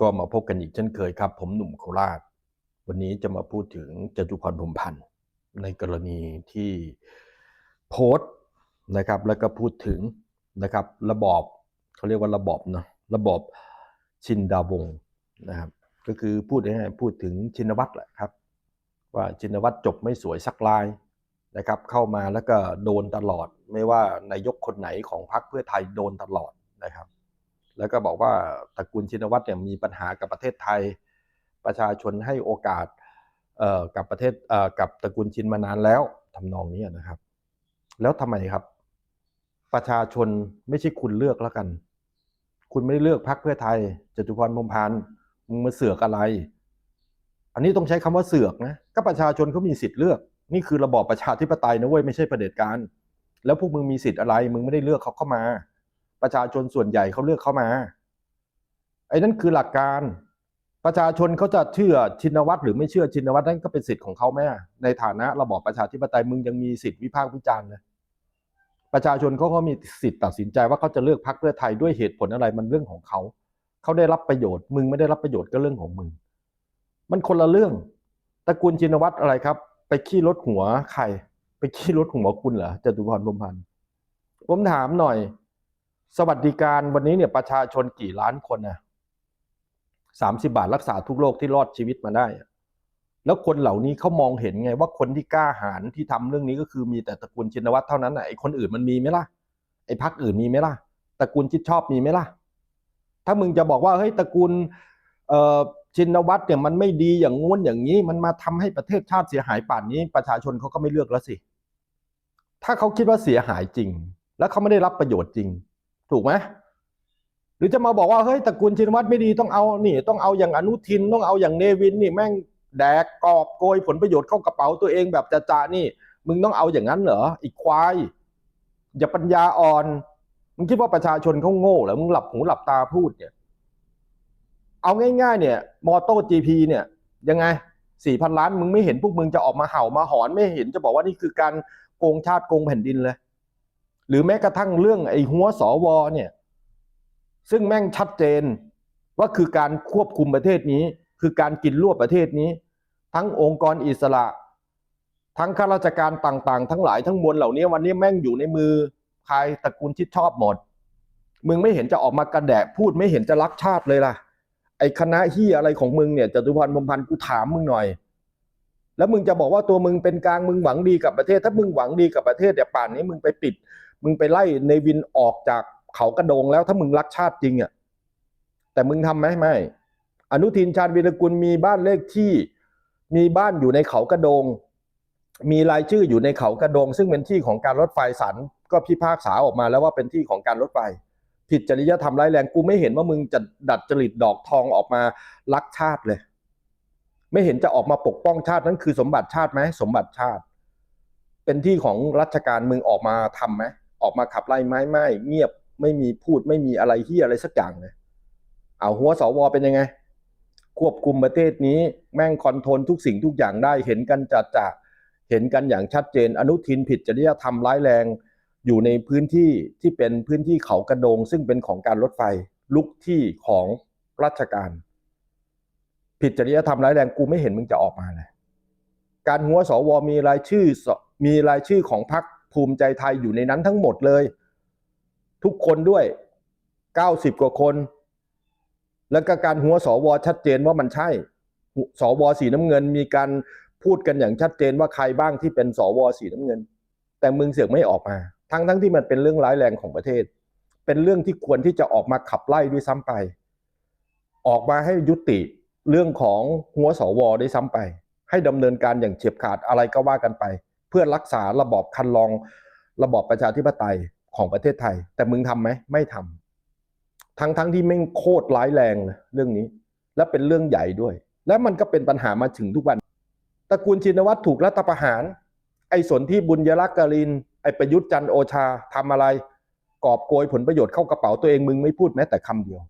ก็มาพบกันอีกเช่นเคยครับ ผมหนุ่มโคราช วันนี้จะมาพูดถึงจตุพรพรมพันธ์ในกรณีที่โพสต์นะครับ แล้วก็พูดถึงนะครับ ระบอบเขาเรียกว่าระบอบเนาะระบอบชินดาวงนะครับ ก็คือพูดง่ายๆพูดถึงชินวัตรแหละครับ ว่าชินวัตรจบไม่สวยสักลายนะครับ เข้ามาแล้วก็โดนตลอด ไม่ว่านายกคนไหนของพรรคเพื่อไทยโดนตลอดนะครับ แล้วก็บอกว่าตระกูลชินวัตรเนี่ยมีปัญหากับประเทศไทย ประชาชนให้โอกาสกับประเทศเกับตระกูลชินมานานแล้วทำนองนี้นะครับ แล้วทำไมครับ ประชาชนไม่ใช่คุณเลือกแล้วกัน คุณไม่ได้เลือกพรรคเพื่อไทยจตุพรพรมพันธ์มึงมาเสือกอะไร อันนี้ต้องใช้คำว่าเสือกนะก็ประชาชนเขามีสิทธิ์เลือก นี่คือระบอบประชาธิปไตยนะเว้ยไม่ใช่ประเผด็จการแล้วพวกมึงมีสิทธิ์อะไร มึงไม่ได้เลือกเขาเข้ามา ประชาชนส่วนใหญ่เขาเลือกเข้ามา ไอ้นั่นคือหลักการประชาชนเขาจะเชื่อชินวัตรหรือไม่เชื่อชินวัตรนั่นก็เป็นสิทธิ์ของเขาแม่ในฐานะระบอบประชาธิปไตยมึงยังมีสิทธิ์วิพากษ์วิจารณ์เลยประชาชนเขาก็มีสิทธิ์ตัดสินใจว่าเขาจะเลือกพรรคเพื่อไทยด้วยเหตุผลอะไรมันเรื่องของเขาเขาได้รับประโยชน์ มึงไม่ได้รับประโยชน์ก็เรื่องของมึง มันคนละเรื่องตระกูลชินวัตรอะไรครับ ไปขี้รถหัวใคร ไปขี้รถหัวคุณเหรอจตุพรพรมพันธ์ผมถามหน่อย สวัสดิการวันนี้เนี่ยประชาชนกี่ล้านคนนะสามสิบาทรักษาทุกโรคที่รอดชีวิตมาได้ แล้วคนเหล่านี้เขามองเห็นไงว่าคนที่กล้าหาญที่ทำเรื่องนี้ก็คือมีแต่ตระกูลชินวัตรเท่านั้นนะไอ้คนอื่นมันมีไหมล่ะ ไอ้พักอื่นมีไหมล่ะ ตระกูลชิดชอบมีไหมล่ะ ถ้ามึงจะบอกว่าเฮ้ยตระกูลเอ่อชินวัตรเนี่ยมันไม่ดีอย่างงู้นอย่างนี้ มันมาทำให้ประเทศชาติเสียหายป่านนี้ ประชาชนเขาก็ไม่เลือกแล้วสิ ถ้าเขาคิดว่าเสียหายจริง แล้วเขาไม่ได้รับประโยชน์จริง ถูกไหมหรือจะมาบอกว่าเฮ้ยตระกูลชินวัตรไม่ดีต้องเอานี่ ต้องเอาอย่างอนุทินต้องเอาอย่างเนวินนี่แม่งแดกกอบโกยผลประโยชน์เข้ากระเป๋าตัวเองแบบจะๆนี่ มึงต้องเอาอย่างนั้นเหรออีกควายอย่าปัญญาอ่อนมึงคิดว่าประชาชนเขาโง่เหรอมึงหลับหูหลับตาพูดเนี่ย เอาง่ายๆ เนี่ยมอโต้จีพีเนี่ย ยังไงสี่พันล้านมึงไม่เห็นพวกมึงจะออกมาเห่ามาหอนไม่เห็นจะบอกว่านี่คือการโกงชาติโกงแผ่นดินเลย หรือแม้กระทั่งเรื่องไอ้หัวสวเนี่ย ซึ่งแม่งชัดเจนว่าคือการควบคุมประเทศนี้ คือการกินรวบประเทศนี้ ทั้งองค์กรอิสระ ทั้งข้าราชการต่างๆ ทั้งหลายทั้งมวลเหล่านี้วันนี้แม่งอยู่ในมือใครตระกูลชิดชอบหมด มึงไม่เห็นจะออกมากระแดะพูดไม่เห็นจะรักชาติเลยล่ะ ไอ้คณะเฮียอะไรของมึงเนี่ยจตุพรพรมพันธ์กูถามมึงหน่อย แล้วมึงจะบอกว่าตัวมึงเป็นกลางมึงหวังดีกับประเทศ ถ้ามึงหวังดีกับประเทศเดี๋ยวป่านนี้มึงไปปิด มึงไปไล่ในวินออกจากเขากระโดงแล้วถ้ามึงรักชาติจริงอะแต่มึงทำไหมไม่ อนุทินชาญวีรกุลมีบ้านเลขที่ มีบ้านอยู่ในเขากระโดง มีรายชื่ออยู่ในเขากระโดง ซึ่งเป็นที่ของการรถไฟสันก็พิพากษาออกมาแล้วว่าเป็นที่ของการรถไฟผิดจริยธรรมร้ายแรงกูไม่เห็นว่ามึงจะดัดจริตดอกทองออกมารักชาติเลย ไม่เห็นจะออกมาปกป้องชาตินั้นคือสมบัติชาติไหมสมบัติชาติ เป็นที่ของรัชการมึงออกมาทำไหม ออกมาขับไล่ไหมไม่เงียบไม่มีพูดไม่มีอะไรเฮียอะไรสักอย่างเลยเอาหัวสวเป็นยังไง ควบคุมประเทศนี้แม่งคอนโทรลทุกสิ่งทุกอย่างได้เห็นกันจัดจ่าเห็นกันอย่างชัดเจน อนุทินผิดจริยธรรมร้ายแรง อยู่ในพื้นที่ที่เป็นพื้นที่เขากระโดง ซึ่งเป็นของการรถไฟ ลุกที่ของราชการ ผิดจริยธรรมร้ายแรงกูไม่เห็นมึงจะออกมาเลยการหัวสวมีรายชื่อมีรายชื่อของพรรค ภูมิใจไทยอยู่ในนั้นทั้งหมดเลย ทุกคนด้วย 90 กว่าคน แล้วก็การหัวสวชัดเจนว่ามันใช่ สวสีน้ำเงินมีการพูดกันอย่างชัดเจนว่าใครบ้างที่เป็นสวสีน้ำเงิน แต่มึงเสือกไม่ออกมา ทั้งทั้งที่มันเป็นเรื่องร้ายแรงของประเทศ เป็นเรื่องที่ควรที่จะออกมาขับไล่ด้วยซ้ำไป ออกมาให้ยุติเรื่องของหัวสวได้ซ้ำไป ให้ดำเนินการอย่างเฉียบขาดอะไรก็ว่ากันไป พื่อรักษาระบอบคันลอง ระบอบประชาธิปไตยของประเทศไทย แต่มึงทำไหมไม่ทำทั้งทั้งที่แม่งโคตรร้ายแรงเลยเรื่องนี้ และเป็นเรื่องใหญ่ด้วย และมันก็เป็นปัญหามาถึงทุกวันตระกูลชินวัตรถูกรัฐประหาร ไอ้สนที่บุญยรักษ์กรินไอ้ประยุทธ์จันโอชาทำอะไรกอบโกยผลประโยชน์เข้ากระเป๋าตัวเองมึงไม่พูดแม้แต่คำเดียว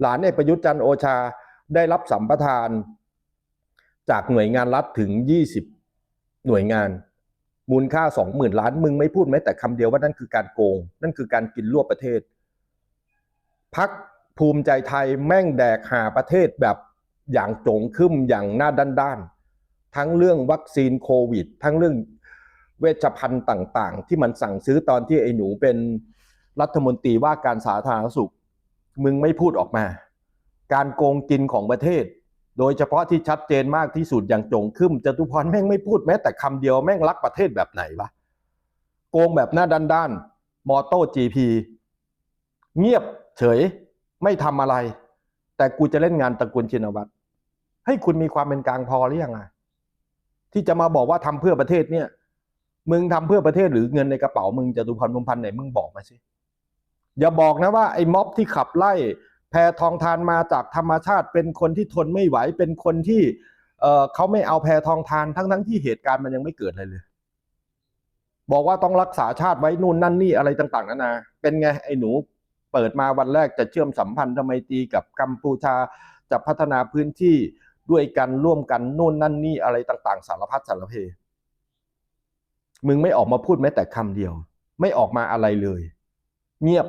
หลานไอ้ประยุทธ์จันโอชาได้รับสัมปทานจากหน่วยงานรัฐถึง 20 หน่วยงาน มูลค่า20,000ล้านมึงไม่พูดแม้แต่คำเดียวว่านั่นคือการโกง นั่นคือการกินรวบประเทศพักภูมิใจไทยแม่งแดกหาประเทศแบบอย่างโจงขึ้นอย่างหน้าด้านๆ ทั้งเรื่องวัคซีนโควิด ทั้งเรื่องเวชภัณฑ์ต่างๆ ที่มันสั่งซื้อตอนที่ไอ้หนูเป็นรัฐมนตรีว่าการสาธารณสุข มึงไม่พูดออกมา การโกงกินของประเทศ โดยเฉพาะที่ชัดเจนมากที่สุดอย่างโจงขึ้นจตุพรแม่งไม่พูดแม้แต่คำเดียวแม่งรักประเทศแบบไหนวะโกงแบบหน้าด้านๆมอโต้จีพีเงียบเฉยไม่ทำอะไร แต่กูจะเล่นงานตระกูลชินวัตรให้คุณมีความเป็นกลางพอหรือยังไงที่จะมาบอกว่าทำเพื่อประเทศเนี่ย มึงทำเพื่อประเทศหรือเงินในกระเป๋ามึงจตุพรพรมพันธ์ไหนมึงบอกมาสิอย่าบอกนะว่าไอ้ม็อบที่ขับไล่ แพทองทานมาจากธรรมชาติเป็นคนที่ทนไม่ไหวเป็นคนที่เออเขาไม่เอาแพทองทานทั้งทั้งที่เหตุการณ์มันยังไม่เกิดอะไรเลย บอกว่าต้องรักษาชาติไว้นู่นนั่นนี่อะไรต่างๆนานาเป็นไงไอ้หนูเปิดมาวันแรกจะเชื่อมสัมพันธ์ทำไมตีกับกัมพูชาจะพัฒนาพื้นที่ด้วยกันร่วมกันนู่นนั่นนี่อะไรต่าง ๆ สารพัดสารเพ มึงไม่ออกมาพูดแม้แต่คำเดียว ไม่ออกมาอะไรเลย เงียบ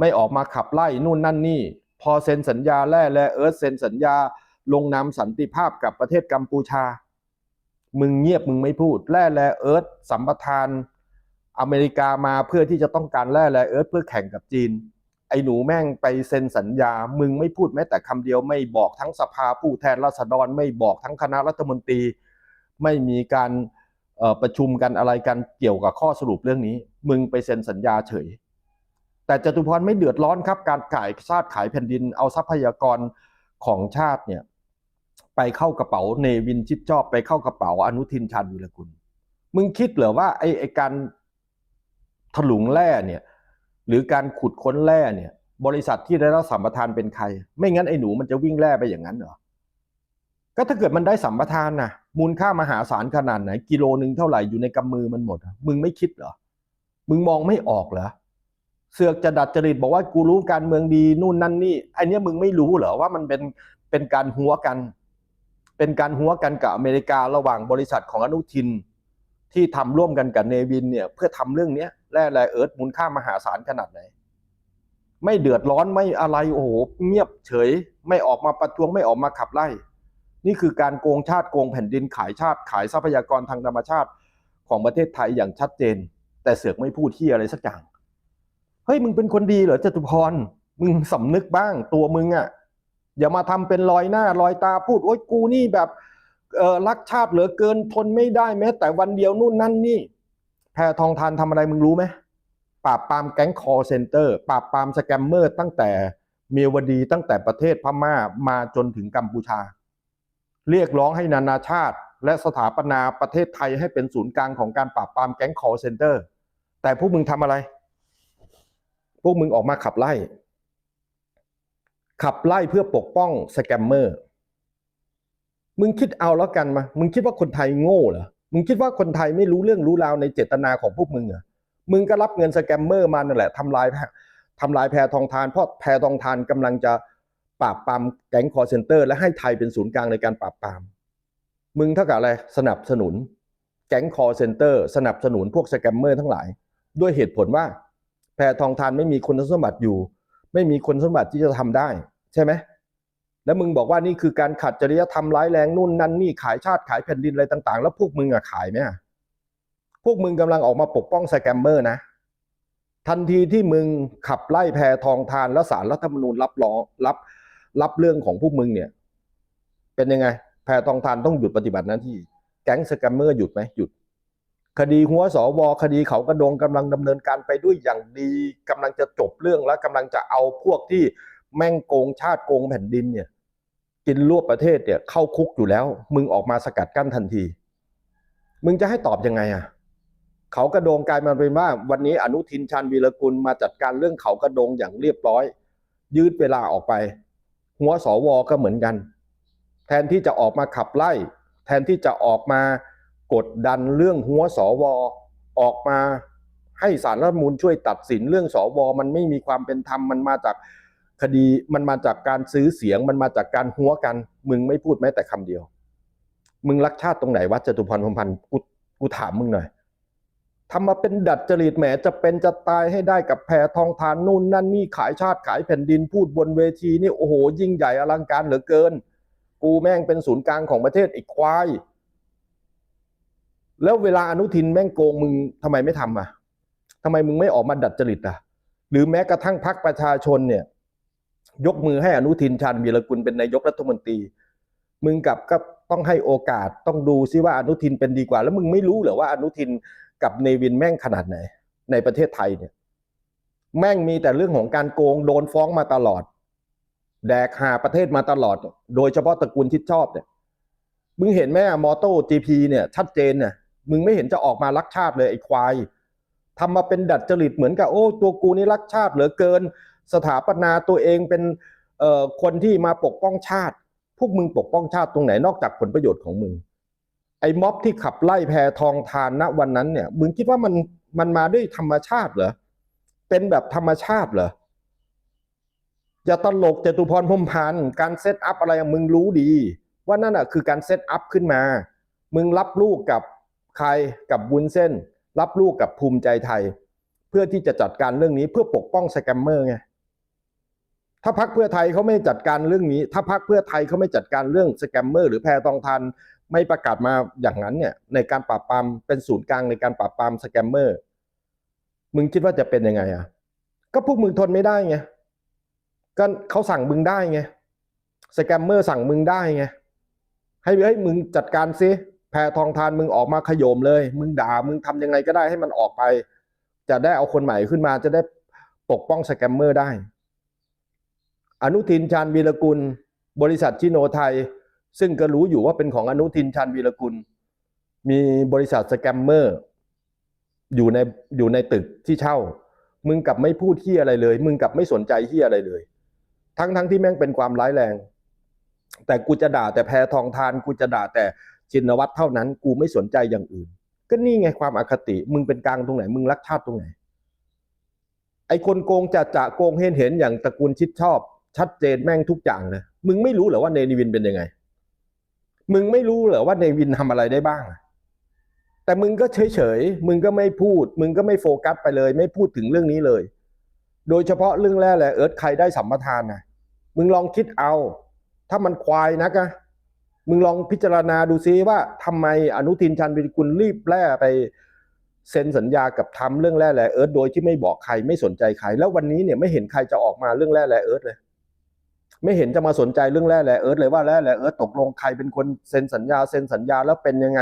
ไม่ออกมาขับไล่นู่นนั่นนี่ พอเซ็นสัญญาแร่และเอิร์ธเซ็นสัญญาลงนามสันติภาพกับประเทศกัมพูชา มึงเงียบมึงไม่พูดแร่แลเอิร์ธสัมปทานอเมริกามาเพื่อที่จะต้องการแร่แลเอิร์ธเพื่อแข่งกับจีน ไอ้หนูแม่งไปเซ็นสัญญา มึงไม่พูดแม้แต่คำเดียวไม่บอกทั้งสภาผู้แทนราษฎรไม่บอกทั้งคณะรัฐมนตรี ไม่มีการประชุมกันอะไรกันเกี่ยวกับข้อสรุปเรื่องนี้ มึงไปเซ็นสัญญาเฉย แต่จตุพรไม่เดือดร้อนครับ การขายชาติขายแผ่นดินเอาทรัพยากรของชาติเนี่ยไปเข้ากระเป๋าเนวินชิดชอบไปเข้ากระเป๋าอนุทินชาญวีรกุล มึงคิดเหรอว่าไอ้ไอการถลุงแร่เนี่ยหรือการขุดค้นแร่เนี่ย บริษัทที่ได้รับสัมปทานเป็นใคร ไม่งั้นไอ้หนูมันจะวิ่งแร่ไปอย่างนั้นเหรอก็ถ้าเกิดมันได้สัมปทานนะมูลค่ามหาศาลขนาดไหน กิโลหนึ่งเท่าไหร่อยู่ในกำมือมันหมด มึงไม่คิดเหรอ มึงมองไม่ออกเหรอ เสือกจะดัดจริตบอกว่ากูรู้การเมืองดีนู่นนั่นนี่ไอันนี้ยมึงไม่รู้เหรอว่ามันเป็นเป็นการหัวกัน เป็นการหัวกันกับอเมริการะหว่างบริษัทของอนุทิน ที่ทำร่วมกันกับเนวินเนี่ยเพื่อทำเรื่องเนี้ยแร่แร่เอิร์ธมูลค่ามหาศาลขนาดไหน ไม่เดือดร้อนไม่อะไรโอ้โหเงียบเฉย ไม่ออกมาประท้วงไม่ออกมาขับไล่ นี่คือการโกงชาติโกงแผ่นดินขายชาติขายทรัพยากรทางธรรมชาติของประเทศไทยอย่างชัดเจน แต่เสือกไม่พูดที่อะไรสักอย่าง ฮ้ยมึงเป็นคนดีเหรอจตุพรมึงสำนึกบ้างตัวมึงอะ่ะอย่ามาทำเป็นลอยหน้าลอยตาพูดโอ๊ยกูนี่แบบเออรักชาติเหลือเกินทนไม่ได้แม้ แต่วันเดียวนู่นนั่นนี่ แพทองทานทำอะไรมึงรู้ไหมปราบปรามแก๊งคอเซ็นเตอร์ปราบปรามสแกมเมอร์ตั้งแต่เมียวดีตั้งแต่ประเทศพม่ามาจนถึงกัมพูชา เรียกร้องให้นานาชาติ และสถาปนาประเทศไทยให้เป็นศูนย์กลางของการปราบปรามแก๊งคอเซ็นเตอร์แต่พวกมึงทำอะไร พวกมึงออกมาขับไล่ ขับไล่เพื่อปกป้องสแกมเมอร์ มึงคิดเอาแล้วกันมา มึงคิดว่าคนไทยโง่เหรอ มึงคิดว่าคนไทยไม่รู้เรื่องรู้ราวในเจตนาของพวกมึงเหรอ มึงก็รับเงินสแกมเมอร์มานั่นแหละทำลายทำลายแพรทองทาน เพราะแพรทองทานกำลังจะปราบปรามแก๊งคอร์เซนเตอร์ และให้ไทยเป็นศูนย์กลางในการปราบปราม มึงเท่ากับอะไรสนับสนุน แก๊งคอร์เซนเตอร์ สนับสนุนพวกสแกมเมอร์ทั้งหลาย ด้วยเหตุผลว่า พรทองทานไม่มีคุณสมบัติอยู่ ไม่มีคุณสมบัติที่จะทำได้ ใช่ไหมแล้วมึงบอกว่านี่คือการขัดจริยธรรมร้ายแรงนู่นนั่นนี่ขายชาติขายแผ่นดินอะไรต่าง ๆ แล้วพวกมึงอะขายไหมพวกมึงกำลังออกมาปกป้องสแกมเมอร์นะ ทันทีที่มึงขับไล่แพรทองทานแล้วสารรัฐธรรมนูญรับรองรับรับเรื่องของพวกมึงเนี่ย เป็นยังไง แพรทองทานต้องหยุดปฏิบัติหน้าที่ แก๊งสแกมเมอร์หยุดไหมหยุด คดีหัวสวคดีเขากระดงกำลังดำเนินการไปด้วยอย่างดีกำลังจะจบเรื่องแล้วกำลังจะเอาพวกที่แม่งโกงชาติโกงแผ่นดินเนี่ย กินรวบประเทศเนี่ยเข้าคุกอยู่แล้ว มึงออกมาสกัดกั้นทันที มึงจะให้ตอบยังไงอะเขากระโดงกลายมาเป็นว่า วันนี้อนุทินชาญวีรกุลมาจัดการเรื่องเขากระโดงอย่างเรียบร้อย ยืดเวลาออกไป หัวสวก็เหมือนกัน แทนที่จะออกมาขับไล่ แทนที่จะออกมา กดดันเรื่องหัวสวออกมาให้สารรัฐมนูลช่วยตัดสินเรื่องสวมันไม่มีความเป็นธรรมมันมาจากคดีมันมาจากการซื้อเสียงมันมาจากการหัวกัน มึงไม่พูดแม้แต่คำเดียว มึงรักชาติตรงไหนวะจตุพรพรมพันธ์กูกูถามมึงหน่อยทำมาเป็นดัดจริตแหมจะเป็นจะตายให้ได้กับแพรทองทานนู่นนั่นนี่ขายชาติขายแผ่นดินพูดบนเวทีนี่โอ้โห ยิ่งใหญ่อลังการเหลือเกิน กูแม่งเป็นศูนย์กลางของประเทศอีกควาย แล้วเวลาอนุทินแม่งโกงมึงทำไมไม่ทำอะทำไมมึงไม่ออกมาดัดจริตอะ หรือแม้กระทั่งพรรคประชาชนเนี่ย ยกมือให้อนุทินชาญวีรกุลเป็นนายกรัฐมนตรี มึงกลับก็ต้องให้โอกาสต้องดูซิว่าอนุทินเป็นดีกว่า แล้วมึงไม่รู้เหรอว่าอนุทินกับเนวินแม่งขนาดไหน ในประเทศไทยเนี่ย แม่งมีแต่เรื่องของการโกงโดนฟ้องมาตลอด แดกหาประเทศมาตลอด โดยเฉพาะตระกูลทิดชอบเนี่ย มึงเห็นไหมอะมอโต้จีพีเนี่ย ชัดเจนเนี่ย มึงไม่เห็นจะออกมารักชาติเลยไอ้ควายทำมาเป็นดัดจริตเหมือนกับโอ้ตัวกูนี่รักชาติเหลือเกิน สถาปนาตัวเองเป็นเอ่อคนที่มาปกป้องชาติ พวกมึงปกป้องชาติตรงไหนนอกจากผลประโยชน์ของมึง ไอ้ม็อบที่ขับไล่แพทองทานณวันนั้นเนี่ย มึงคิดว่ามันมันมาด้วยธรรมชาติเหรอ เป็นแบบธรรมชาติเหรออย่าตลกจตุพรพรมพันธ์การเซตอัพอะไรมึงรู้ดี ว่านั่นอะคือการเซตอัพขึ้นมา มึงรับลูกกับ ใครกับบุญเส้น รับลูกกับภูมิใจไทย เพื่อที่จะจัดการเรื่องนี้เพื่อปกป้องสแกมเมอร์ไงถ้าพักเพื่อไทยเขาไม่จัดการเรื่องนี้ ถ้าพักเพื่อไทยเขาไม่จัดการเรื่องสแกมเมอร์หรือแพรทองทานไม่ประกาศมาอย่างนั้นเนี่ยในการปราบปรามเป็นศูนย์กลางในการปราบปรามสแกมเมอร์มึงคิดว่าจะเป็นยังไงอะก็พวกมึงทนไม่ได้ไงก็เขาสั่งมึงได้ไงสแกมเมอร์สั่งมึงได้ไงให้เฮ้ยมึงจัดการซิ แพทองทานมึงออกมาขโยมเลย มึงด่ามึงทำยังไงก็ได้ให้มันออกไป จะได้เอาคนใหม่ขึ้นมาจะได้ปกป้องสแกมเมอร์ได้ อนุทินชาญวีรกุล บริษัทชิโนไทย ซึ่งก็รู้อยู่ว่าเป็นของอนุทินชาญวีรกุล มีบริษัทสแกมเมอร์อยู่ในอยู่ในตึกที่เช่า มึงกลับไม่พูดเฮียอะไรเลย มึงกลับไม่สนใจเฮียอะไรเลย ทั้งทั้งที่แม่งเป็นความร้ายแรง แต่กูจะด่าแต่แพทองทานกูจะด่าแต่ ชินวัตรเท่านั้น กูไม่สนใจอย่างอื่น ก็นี่ไงความอคติ มึงเป็นกลางตรงไหน มึงรักชาติตรงไหน ไอคนโกงจะจะโกงเห็นเห็นอย่างตระกูลชิดชอบ ชัดเจนแม่งทุกอย่างเลยมึงไม่รู้เหรอว่าเนวินเป็นยังไง มึงไม่รู้เหรอว่าเนวินทำอะไรได้บ้าง แต่มึงก็เฉยเฉยมึงก็ไม่พูด มึงก็ไม่โฟกัสไปเลย ไม่พูดถึงเรื่องนี้เลย โดยเฉพาะเรื่องแรกแหละเอิร์ธใครได้สัมปทานนะมึงลองคิดเอา ถ้ามันควายนักอะ มึงลองพิจารณาดูซิว่าทำไมอนุทินชาญวิรกุลรีบแล่ไปเซ็นสัญญากับทำเรื่องแร่แร่เอิร์ธโดยที่ไม่บอกใครไม่สนใจใคร แล้ววันนี้เนี่ยไม่เห็นใครจะออกมาเรื่องแร่แร่เอิร์ธเลย ไม่เห็นจะมาสนใจเรื่องแร่แร่เอิร์ธเลยว่าแร่แร่เอิร์ธตกลงใครเป็นคนเซ็นสัญญาเซ็นสัญญาแล้วเป็นยังไง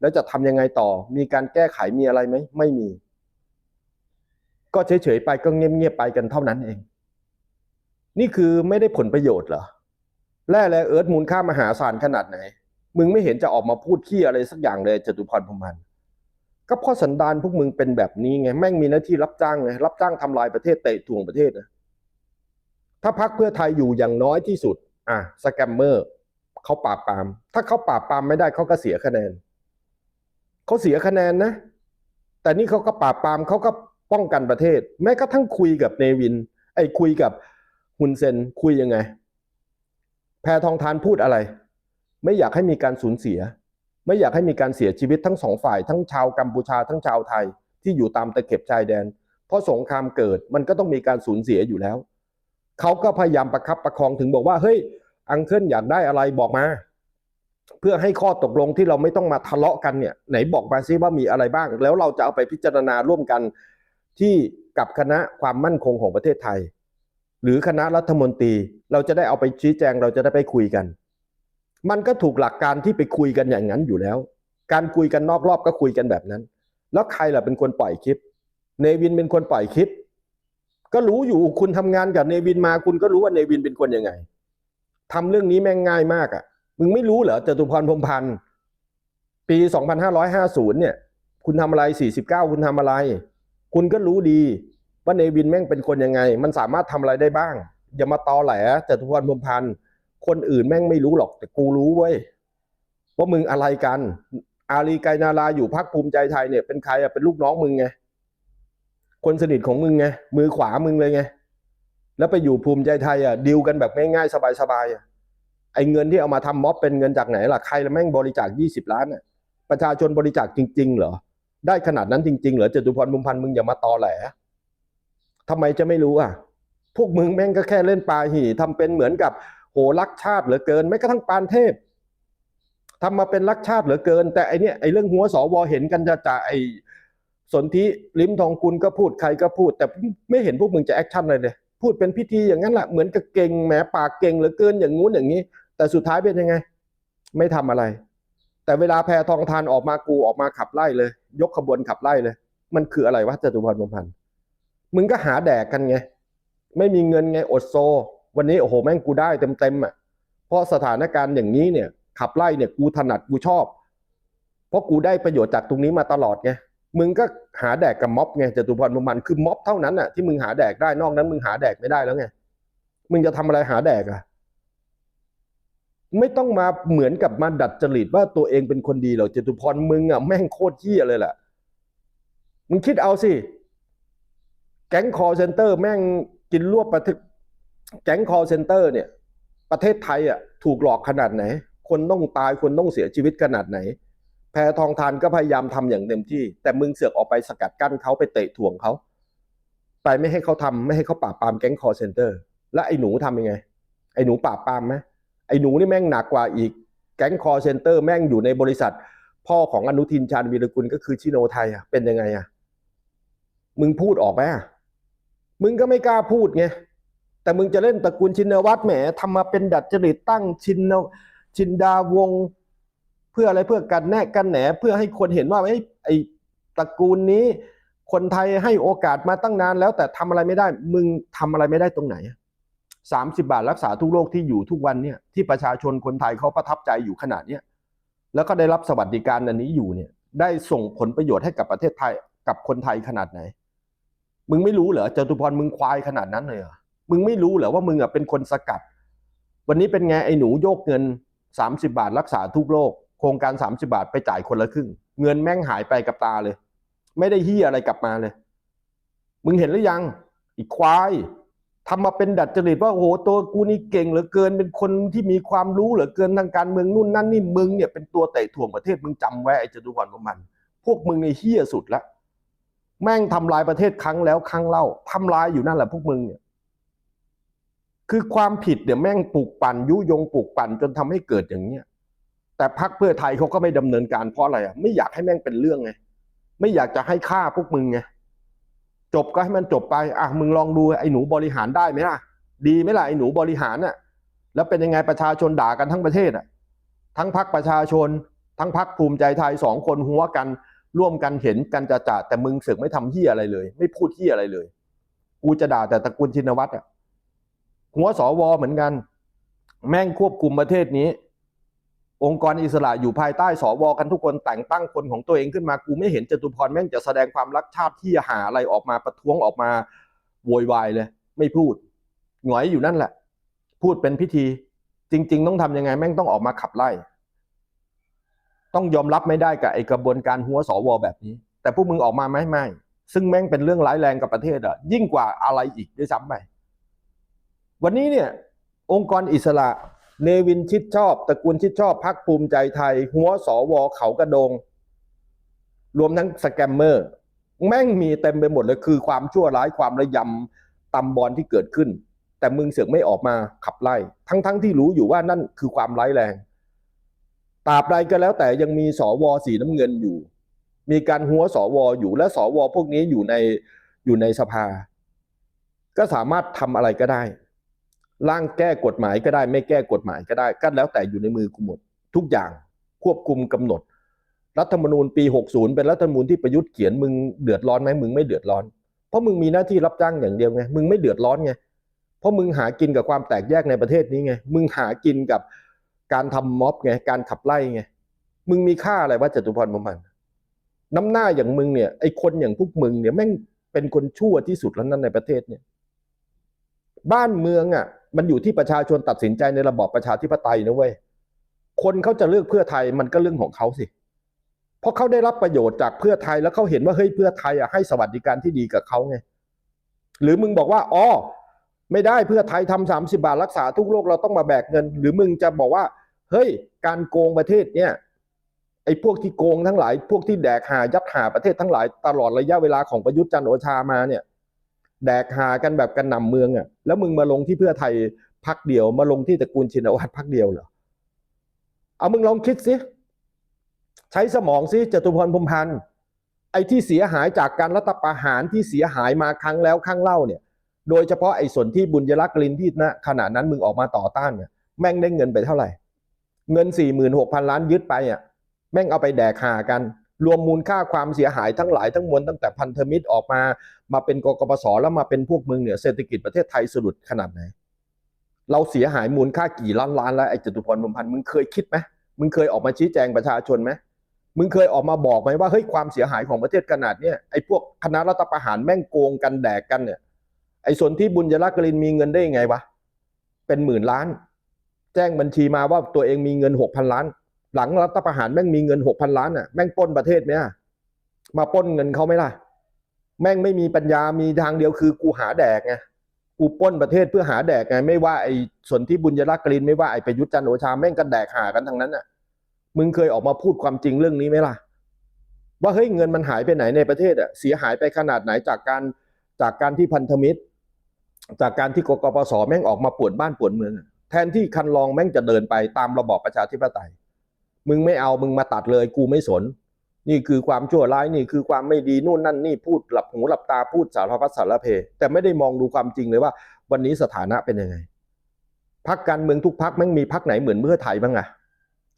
แล้วจะทำยังไงต่อ มีการแก้ไขมีอะไรไหมไม่มี ก็เฉยๆไปก็เงียบๆไปกันเท่านั้นเอง นี่คือไม่ได้ผลประโยชน์เหรอ แร่แร่เอิร์ธมูลค่ามหาศาลขนาดไหน มึงไม่เห็นจะออกมาพูดขี้อะไรสักอย่างเลยจตุพรพรมันก็เพราะสันดานพวกมึงเป็นแบบนี้ไงแม่งมีหน้าที่รับจ้างไงรับจ้างทำลายประเทศเตะถ่วงประเทศนะถ้าพักเพื่อไทยอยู่อย่างน้อยที่สุด อะสแกมเมอร์เขาปราบปราม ถ้าเขาปราบปรามไม่ได้เขาก็เสียคะแนนเขาเสียคะแนนนะ แต่นี่เขาก็ปราบปรามเขาก็ป้องกันประเทศ แม้กระทั่งคุยกับเนวิน ไอ้คุยกับฮุนเซนคุยยังไง แพทองทานพูดอะไร ไม่อยากให้มีการสูญเสีย ไม่อยากให้มีการเสียชีวิตทั้งสองฝ่าย ทั้งชาวกัมพูชาทั้งชาวไทยที่อยู่ตามตะเข็บชายแดน เพราะสงครามเกิดมันก็ต้องมีการสูญเสียอยู่แล้วเขาก็พยายามประคับประคองถึงบอกว่าเฮ้ยอังเคิลอยากได้อะไรบอกมา เพื่อให้ข้อตกลงที่เราไม่ต้องมาทะเลาะกันเนี่ยไหนบอกมาซิว่ามีอะไรบ้าง แล้วเราจะเอาไปพิจารณาร่วมกันที่กับคณะความมั่นคงของประเทศไทย หรือคณะรัฐมนตรี เราจะได้เอาไปชี้แจงเราจะได้ไปคุยกัน มันก็ถูกหลักการที่ไปคุยกันอย่างนั้นอยู่แล้ว การคุยกันนอกรอบก็คุยกันแบบนั้น แล้วใครล่ะเป็นคนปล่อยคลิป เนวินเป็นคนปล่อยคลิป ก็รู้อยู่คุณทำงานกับเนวินมาคุณก็รู้ว่าเนวินเป็นคนยังไงทำเรื่องนี้แม่งง่ายมากอะ่ะมึงไม่รู้เหรอจตุพรพรมพันธ์ปี 2550 เนี่ย คุณทำอะไร 49 คุณทำอะไร คุณก็รู้ดี ว่าเนวินแม่งเป็นคนยังไง มันสามารถทำอะไรได้บ้าง อย่ามาตอแหลจตุพรพรมพันธ์คนอื่นแม่งไม่รู้หรอก แต่กูรู้เว้ยว่ามึงอะไรกัน อาลีไกนาราอยู่พักภูมิใจไทยเนี่ยเป็นใครอะเป็นลูกน้องมึงไงคนสนิทของมึงไงมือขวามึงเลยไงแล้วไปอยู่ภูมิใจไทยอะดิวกันแบบง่ายๆ สบายๆอะไอ้เงินที่เอามาทำม็อบเป็นเงินจากไหนล่ะใครละแม่งบริจาคยี่สิบล้านอะประชาชนบริจาคจริง ๆ เหรอ ได้ขนาดนั้นจริง ๆ เหรอจตุพรบุมพันธ์มึงอย่ามาตอแหล ทำไมจะไม่รู้อะ พวกมึงแม่งก็แค่เล่นปาหี่ทำเป็นเหมือนกับโหรักชาติเหลือเกินแม้กระทั่งปานเทพทำมาเป็นรักชาติเหลือเกิน แต่ไอเนี้ยไอเรื่องหัวสวเห็นกันจะจะไอสนธิลิมทองกุลก็พูดใครก็พูด แต่ไม่เห็นพวกมึงจะแอคชั่นอะไรเลยพูดเป็นพิธีอย่างนั้นแหละเหมือนกับเก่งแหมปากเก่งเหลือเกินอย่างงู้นอย่างนี้ แต่สุดท้ายเป็นยังไง ไม่ทำอะไร แต่เวลาแพทองทานออกมากูออกมาขับไล่เลย ยกขบวนขับไล่เลย มันคืออะไรวะจตุพรบุมพันธ์ มึงก็หาแดกกันไง ไม่มีเงินไงอดโซ วันนี้โอ้โหแม่งกูได้เต็มๆอะเพราะสถานการณ์อย่างนี้เนี่ย ขับไล่เนี่ยกูถนัดกูชอบ เพราะกูได้ประโยชน์จากตรงนี้มาตลอดไงมึงก็หาแดกกับม็อบไงจตุพรบุมันคือม็อบเท่านั้นอะที่มึงหาแดกได้นอกนั้นมึงหาแดกไม่ได้แล้วไงมึงจะทำอะไรหาแดกอะไม่ต้องมาเหมือนกับมาดัดจริตว่าตัวเองเป็นคนดีหรอกจตุพรมึงอะแม่งโคตรเหี้ยเลยแหละมึงคิดเอาสิ แก๊งคอเซนเตอร์แม่งกินรวบประเทศแก๊งคอเซนเตอร์เนี่ย ประเทศไทยอะถูกหลอกขนาดไหน คนต้องตายคนต้องเสียชีวิตขนาดไหน แพทองทานก็พยายามทำอย่างเต็มที่ แต่มึงเสือกออกไปสกัดกั้นเขาไปเตะถ่วงเขาไปไม่ให้เขาทำไม่ให้เขาปราบปรามแก๊งคอเซนเตอร์ แล้วไอ้หนูทำยังไง ไอ้หนูปราบปรามไหมไอ้หนูนี่แม่งหนักกว่าอีกแก๊งคอเซนเตอร์แม่งอยู่ในบริษัท พ่อของอนุทินชาญวีรกุลก็คือชิโนไทยอะเป็นยังไงอะมึงพูดออกไหมอะ มึงก็ไม่กล้าพูดไงแต่มึงจะเล่นตระกูลชินวัตรแหมทำมาเป็นดัดจริตตั้งชินชินดาวง เพื่ออะไรเพื่อกันแน่กันแหน เพื่อให้คนเห็นว่าไอ้ไอ้ตระกูลนี้ คนไทยให้โอกาสมาตั้งนานแล้วแต่ทำอะไรไม่ได้ มึงทำอะไรไม่ได้ตรงไหนสามสิบาทรักษาทุกโรคที่อยู่ทุกวันเนี่ยที่ประชาชนคนไทยเขาประทับใจอยู่ขนาดเนี้ยแล้วก็ได้รับสวัสดิการอันนี้อยู่เนี่ย ได้ส่งผลประโยชน์ให้กับประเทศไทยกับคนไทยขนาดไหน มึงไม่รู้เหรอจตุพรมึงควายขนาดนั้นเลยเหรอมึงไม่รู้เหรอว่ามึงอะเป็นคนสกัด วันนี้เป็นไงไอ้หนูโยกเงิน 30 บาทรักษาทุกโรคโครงการ 30 บาทไปจ่ายคนละครึ่ง เงินแม่งหายไปกับตาเลย ไม่ได้เฮียอะไรกลับมาเลย มึงเห็นหรือยัง อีกควายทำมาเป็นดัดจริตว่าโอ้โหตัวกูนี่เก่งเหลือเกินเป็นคนที่มีความรู้เหลือเกินทางการเมืองนู่นนั่นนี่มึงเนี่ยเป็นตัวเตะถ่วงประเทศมึงจำไว้ไอ้จตุพรประมัน พวกมึงในเฮียสุดละ แม่งทำลายประเทศครั้งแล้วครั้งเล่าทำลายอยู่นั่นแหละพวกมึงเนี่ย คือความผิดเนี่ยแม่งปลูกปั่นยุยงปลูกปั่นจนทำให้เกิดอย่างเนี้ยแต่พักเพื่อไทยเขาก็ไม่ดำเนินการเพราะอะไรอะไม่อยากให้แม่งเป็นเรื่องไงไม่อยากจะให้ฆ่าพวกมึงไงจบก็ให้มันจบไปอะมึงลองดูไอ้หนูบริหารได้ไหมล่ะ ดีไหมล่ะไอ้หนูบริหารน่ะแล้วเป็นยังไงประชาชนด่ากันทั้งประเทศอะทั้งพักประชาชน ทั้งพักภูมิใจไทยสองคนหัวกัน ร่วมกันเห็นกันจะจะแต่มึงเสือกไม่ทำเฮียอะไรเลย ไม่พูดเฮียอะไรเลย กูจะด่าแต่ตระกูลชินวัตรอะหัวสวเหมือนกัน แม่งควบคุมประเทศนี้ องค์กรอิสระอยู่ภายใต้สวกันทุกคนแต่งตั้งคนของตัวเองขึ้นมากูไม่เห็นจตุพรแม่งจะแสดงความรักชาติที่หาอะไรออกมาประท้วงออกมาโวยวายเลย ไม่พูดหงอยอยู่นั่นแหละ พูดเป็นพิธี จริง ๆ ต้องทำยังไง แม่งต้องออกมาขับไล่ ต้องยอมรับไม่ได้กับไอกระบวนการหัวสวแบบนี้ แต่พวกมึงออกมาไหมไม่ซึ่งแม่งเป็นเรื่องร้ายแรงกับประเทศอะยิ่งกว่าอะไรอีกด้วยซ้ำไปวันนี้เนี่ย องค์กรอิสระ เนวินชิดชอบตระกูลชิดชอบพักภูมิใจไทย หัวสวเขากระโดง รวมทั้งสแกมเมอร์ แม่งมีเต็มไปหมดเลยคือความชั่วร้ายความระยำตำบอลที่เกิดขึ้น แต่มึงเสือกไม่ออกมาขับไล่ ทั้งๆทที่รู้อยู่ว่านั่นคือความร้ายแรง ตราบใดก็แล้วแต่ยังมีสวสีน้ำเงินอยู่ มีการหัวสวอยู่และสวพวกนี้อยู่ในอยู่ในสภา ก็สามารถทำอะไรก็ได้ ร่างแก้กฎหมายก็ได้ ไม่แก้กฎหมายก็ได้ก็แล้วแต่อยู่ในมือกูหมด ทุกอย่างควบคุมกำหนด รัฐธรรมนูญปี 60 เป็นรัฐธรรมนูญที่ประยุทธ์เขียนมึงเดือดร้อนไหมมึงไม่เดือดร้อน เพราะมึงมีหน้าที่รับจ้างอย่างเดียวไงมึงไม่เดือดร้อนไงเพราะมึงหากินกับความแตกแยกในประเทศนี้ไงมึงหากินกับ การทำม็อบไงการขับไล่ไงมึงมีค่าอะไรว่าจตุพรประมันน้ำหน้าอย่างมึงเนี่ยไอคนอย่างพวกมึงเนี่ยแม่งเป็นคนชั่วที่สุดแล้วนั่นในประเทศเนี่ย บ้านเมืองอะ มันอยู่ที่ประชาชนตัดสินใจในระบอบประชาธิปไตยนะเว้ยคนเขาจะเลือกเพื่อไทยมันก็เรื่องของเขาสิเพราะเขาได้รับประโยชน์จากเพื่อไทยแล้วเขาเห็นว่าเฮ้ยเพื่อไทยอะให้สวัสดิการที่ดีกับเขาไงหรือมึงบอกว่าอ๋อ ไม่ได้เพื่อไทยทำสามสิบาทรักษาทุกโรคเราต้องมาแบกเงิน หรือมึงจะบอกว่า เฮ้ย การโกงประเทศเนี่ยไอ้พวกที่โกงทั้งหลาย พวกที่แดกหายัดหาประเทศทั้งหลายตลอดระยะเวลาของประยุทธ์จันทร์โอชามาเนี่ย แดกหากันแบบกันหนำเมืองอะ แล้วมึงมาลงที่เพื่อไทยพักเดียว มาลงที่ตระกูลชินวัตรพักเดียวเหรอเอามึงลองคิดสิใช้สมองสิจตุพรพรมพันธ์ไอ้ที่เสียหายจากการรัฐประหารที่เสียหายมาครั้งแล้วครั้งเล่าเนี่ย โดยเฉพาะไอ้ส่วนที่บุญยรักษ์ลินที่ณขณะนั้นมึงออกมาต่อต้านเนี่ยแม่งได้เงินไปเท่าไหร่ เงินสี่หมื่นหกพันล้านยึดไปอะแม่งเอาไปแดกหากัน รวมมูลค่าความเสียหายทั้งหลายทั้งมวลตั้งแต่พันธมิตรออกมา มาเป็นกกปสแล้วมาเป็นพวกมึงเนี่ยเศรษฐกิจประเทศไทยสะดุดขนาดไหน เราเสียหายมูลค่ากี่ล้านล้านแล้วไอ้จตุพรพรมพันธ์มึงเคยคิดไหมมึงเคยออกมาชี้แจงประชาชนไหมมึงเคยออกมาบอกไหมว่าเฮ้ยความเสียหายของประเทศขนาดเนี้ยไอ้พวกคณะรัฐประหารแม่งโกงกันแดกกันเนี่ย ไอ้ส่วนที่บุญยรักกลินมีเงินได้ยังไงวะ เป็นหมื่นล้าน แจ้งบัญชีมาว่าตัวเองมีเงินหกพันล้าน หลังรัฐประหารแม่งมีเงินหกพันล้านอะแม่งปล้นประเทศไหมอะมาปล้นเงินเขาไหมล่ะ แม่งไม่มีปัญญามีทางเดียวคือกูหาแดกไงกูปล้นประเทศเพื่อหาแดกไง ไม่ว่าไอ้ส่วนที่บุญยรักกลินไม่ว่าไอ้ประยุทธ์จันทร์โอชาแม่งกันแดกหากันทั้งนั้นอะมึงเคยออกมาพูดความจริงเรื่องนี้ไหมล่ะ ว่าเฮ้ยเงินมันหายไปไหนในประเทศอะเสียหายไปขนาดไหนจากการจากการที่พันธมิตร จากการที่กกปสแม่งออกมาปวดบ้านปวดเมืองอะแทนที่คันลองแม่งจะเดินไปตามระบอบประชาธิปไตย มึงไม่เอามึงมาตัดเลย กูไม่สน นี่คือความชั่วร้ายนี่คือความไม่ดีนู่นนั่นนี่พูดหลับหูหลับตาพูดสารพัดสารเพแต่ไม่ได้มองดูความจริงเลยว่า วันนี้สถานะเป็นยังไงพักการเมืองทุกพักแม่งมีพักไหนเหมือนเพื่อไทยบ้างอะ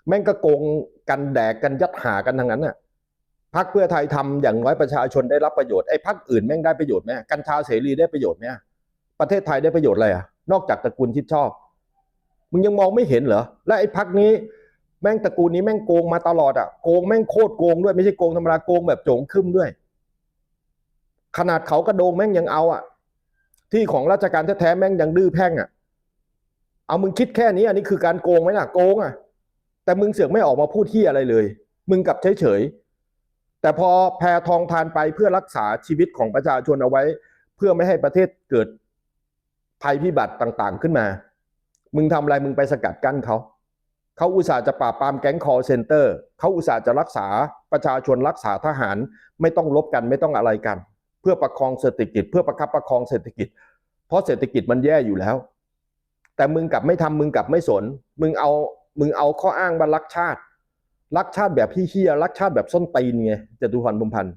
แม่งก็โกงกันแดกกันยัดหากันทั้งนั้นอะพักเพื่อไทยทำอย่างน้อยประชาชนได้รับประโยชน์ไอ้พักอื่นแม่งได้ประโยชน์ไหมกัญชาเสรีได้ประโยชน์ไหม ประเทศไทยได้ประโยชน์อะไรอะนอกจากตระกูลที่ชอบ มึงยังมองไม่เห็นเหรอ และไอ้พักนี้แม่งตระกูลนี้แม่งโกงมาตลอดอะ โกงแม่งโคตรโกงด้วยไม่ใช่โกงธรรมดาโกงแบบโจงขึ้นด้วย ขนาดเขากระโดงแม่งยังเอาอะ ที่ของราชการแท้ๆแม่งยังดื้อแพ่งอะ เอามึงคิดแค่นี้อันนี้คือการโกงไหมล่ะโกงอะ แต่มึงเสือกไม่ออกมาพูดที่อะไรเลย มึงกลับเฉยๆแต่พอแพทองทานไปเพื่อรักษาชีวิตของประชาชนเอาไว้ เพื่อไม่ให้ประเทศเกิด ภัยพิบัติต่างๆขึ้นมา มึงทำอะไรมึงไปสกัดกั้นเขา เขาอุตส่าห์จะปราบปรามแก๊งคอร์เซนเตอร์ เขาอุตส่าห์จะรักษาประชาชนรักษาทหาร ไม่ต้องลบกันไม่ต้องอะไรกัน เพื่อประคองเศรษฐกิจ เพื่อประคับประคองเศรษฐกิจ เพราะเศรษฐกิจมันแย่อยู่แล้ว แต่มึงกลับไม่ทำมึงกลับไม่สน มึงเอามึงเอาข้ออ้างว่ารักชาติ รักชาติแบบพี่เฮียรักชาติแบบส้นตีนไงจตุพรพรมพันธ์